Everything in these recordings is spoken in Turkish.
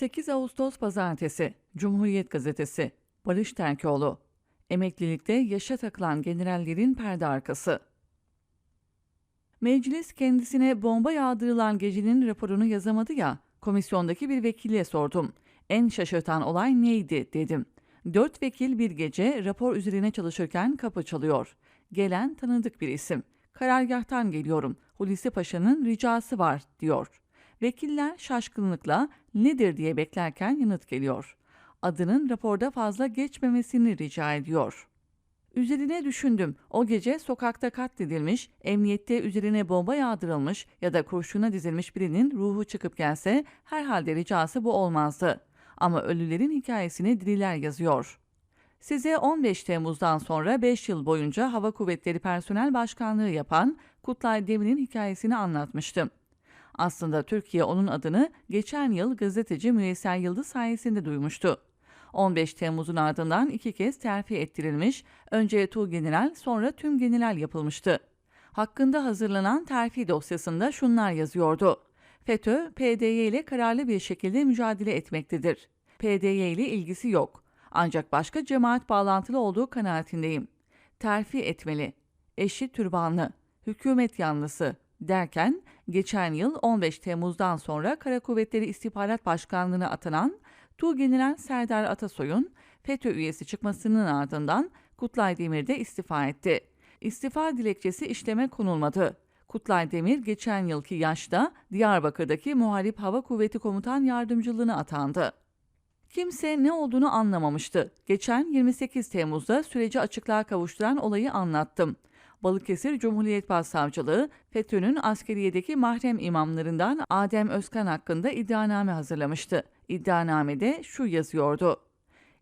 8 Ağustos Pazartesi Cumhuriyet Gazetesi Barış Terkoğlu Emeklilikte yaşa takılan generallerin perde arkası Meclis kendisine bomba yağdırılan gecenin raporunu yazamadı ya, komisyondaki bir vekille sordum. En şaşırtan olay neydi dedim. Dört vekil bir gece rapor üzerine çalışırken kapı çalıyor. Gelen tanıdık bir isim. Karargahtan geliyorum. Hulusi Paşa'nın ricası var diyor. Vekiller şaşkınlıkla nedir diye beklerken yanıt geliyor. Adının raporda fazla geçmemesini rica ediyor. Üzerine düşündüm. O gece sokakta katledilmiş, emniyette üzerine bomba yağdırılmış ya da kurşuna dizilmiş birinin ruhu çıkıp gelse herhalde ricası bu olmazdı. Ama ölülerin hikayesini diriler yazıyor. Size 15 Temmuz'dan sonra 5 yıl boyunca Hava Kuvvetleri Personel Başkanlığı yapan Kutlay Demir'in hikayesini anlatmıştım. Aslında Türkiye onun adını geçen yıl gazeteci Müyesser Yıldız sayesinde duymuştu. 15 Temmuz'un ardından iki kez terfi ettirilmiş, önce Tuğgeneral sonra tüm general yapılmıştı. Hakkında hazırlanan terfi dosyasında şunlar yazıyordu. FETÖ, PDY ile kararlı bir şekilde mücadele etmektedir. PDY ile ilgisi yok. Ancak başka cemaat bağlantılı olduğu kanaatindeyim. Terfi etmeli. Eşi türbanlı. Hükümet yanlısı derken geçen yıl 15 Temmuz'dan sonra Kara Kuvvetleri İstihbarat Başkanlığı'na atanan Tuğgeneral Serdar Atasoy'un FETÖ üyesi çıkmasının ardından Kutlay Demir de istifa etti. İstifa dilekçesi işleme konulmadı. Kutlay Demir geçen yılki yaşta Diyarbakır'daki Muharip Hava Kuvveti Komutan Yardımcılığına atandı. Kimse ne olduğunu anlamamıştı. Geçen 28 Temmuz'da süreci açıklığa kavuşturan olayı anlattım. Balıkesir Cumhuriyet Başsavcılığı, FETÖ'nün askeriyedeki mahrem imamlarından Adem Özkan hakkında iddianame hazırlamıştı. İddianamede şu yazıyordu.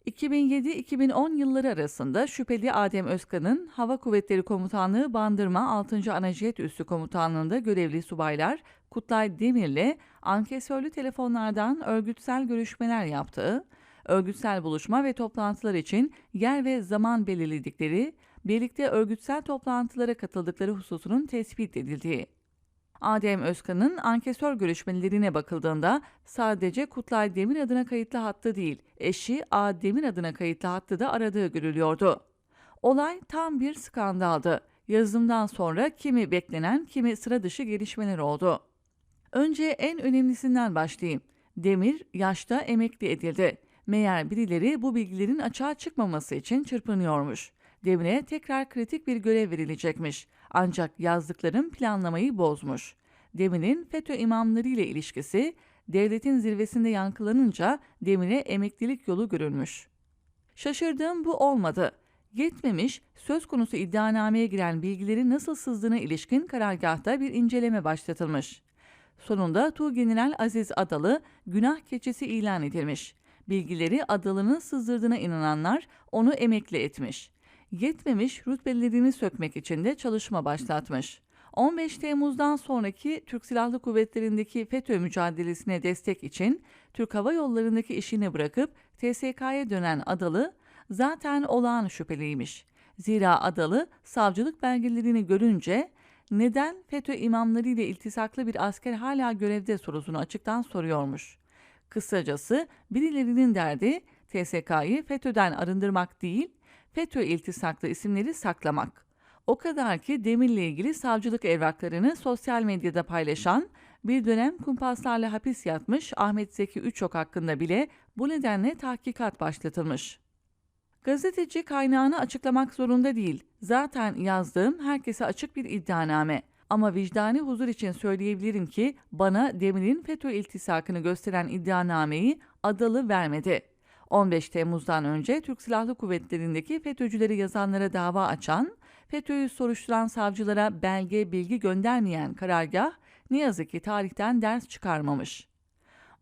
2007-2010 yılları arasında şüpheli Adem Özkan'ın Hava Kuvvetleri Komutanlığı Bandırma 6. Anajet Üssü Komutanlığı'nda görevli subaylar Kutlay Demir'le ankesörlü telefonlardan örgütsel görüşmeler yaptığı, örgütsel buluşma ve toplantılar için yer ve zaman belirledikleri, birlikte örgütsel toplantılara katıldıkları hususunun tespit edildiği. Adem Özkan'ın ankesör görüşmelerine bakıldığında sadece Kutlay Demir adına kayıtlı hattı değil, eşi A. Demir adına kayıtlı hattı da aradığı görülüyordu. Olay tam bir skandaldı. Yazımdan sonra kimi beklenen kimi sıra dışı gelişmeler oldu. Önce en önemlisinden başlayayım. Demir yaşta emekli edildi. Meğer birileri bu bilgilerin açığa çıkmaması için çırpınıyormuş. Demir'e tekrar kritik bir görev verilecekmiş. Ancak yazdıklarım planlamayı bozmuş. Demir'in FETÖ imamları ile ilişkisi devletin zirvesinde yankılanınca Demir'e emeklilik yolu görülmüş. Şaşırdığım bu olmadı. Yetmemiş, söz konusu iddianameye giren bilgileri nasıl sızdığına ilişkin karargahta bir inceleme başlatılmış. Sonunda Tuğgeneral Aziz Adalı günah keçisi ilan edilmiş. Bilgileri Adalı'nın sızdırdığına inananlar onu emekli etmiş yetmemiş rütbelerini sökmek için de çalışma başlatmış. 15 Temmuz'dan sonraki Türk Silahlı Kuvvetleri'ndeki FETÖ mücadelesine destek için Türk Hava Yolları'ndaki işini bırakıp TSK'ya dönen Adalı zaten olağan şüpheliymiş. Zira Adalı savcılık belgelerini görünce neden FETÖ imamları ile iltisaklı bir asker hala görevde sorusunu açıktan soruyormuş. Kısacası birilerinin derdi TSK'yı FETÖ'den arındırmak değil, FETÖ iltisaklı isimleri saklamak. O kadar ki Demir'le ilgili savcılık evraklarını sosyal medyada paylaşan, bir dönem kumpaslarla hapis yatmış Ahmet Zeki Üçok hakkında bile bu nedenle tahkikat başlatılmış. Gazeteci kaynağını açıklamak zorunda değil. Zaten yazdığım herkese açık bir iddianame. Ama vicdani huzur için söyleyebilirim ki bana Demir'in FETÖ iltisakını gösteren iddianameyi Adalı vermedi. 15 Temmuz'dan önce Türk Silahlı Kuvvetleri'ndeki FETÖ'cüleri yazanlara dava açan, FETÖ'yü soruşturan savcılara belge bilgi göndermeyen karargah ne yazık ki tarihten ders çıkarmamış.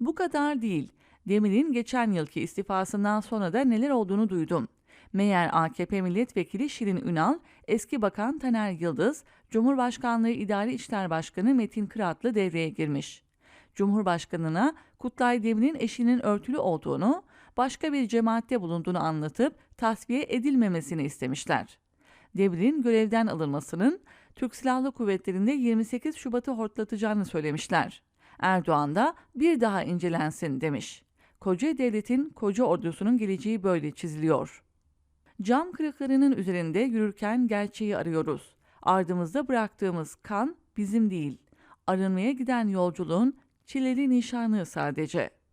Bu kadar değil. Demir'in geçen yılki istifasından sonra da neler olduğunu duydum. Meğer AKP milletvekili Şirin Ünal, eski bakan Taner Yıldız, Cumhurbaşkanlığı İdari İşler Başkanı Metin Kıratlı devreye girmiş. Cumhurbaşkanına Kutlay Demir'in eşinin örtülü olduğunu, başka bir cemaatte bulunduğunu anlatıp tasfiye edilmemesini istemişler. Demir'in görevden alınmasının Türk Silahlı Kuvvetleri'nde 28 Şubat'ı hortlatacağını söylemişler. Erdoğan da bir daha incelensin demiş. Koca devletin, koca ordusunun geleceği böyle çiziliyor. Cam kırıklarının üzerinde yürürken gerçeği arıyoruz. Ardımızda bıraktığımız kan bizim değil. Arınmaya giden yolculuğun çileli nişanı sadece.''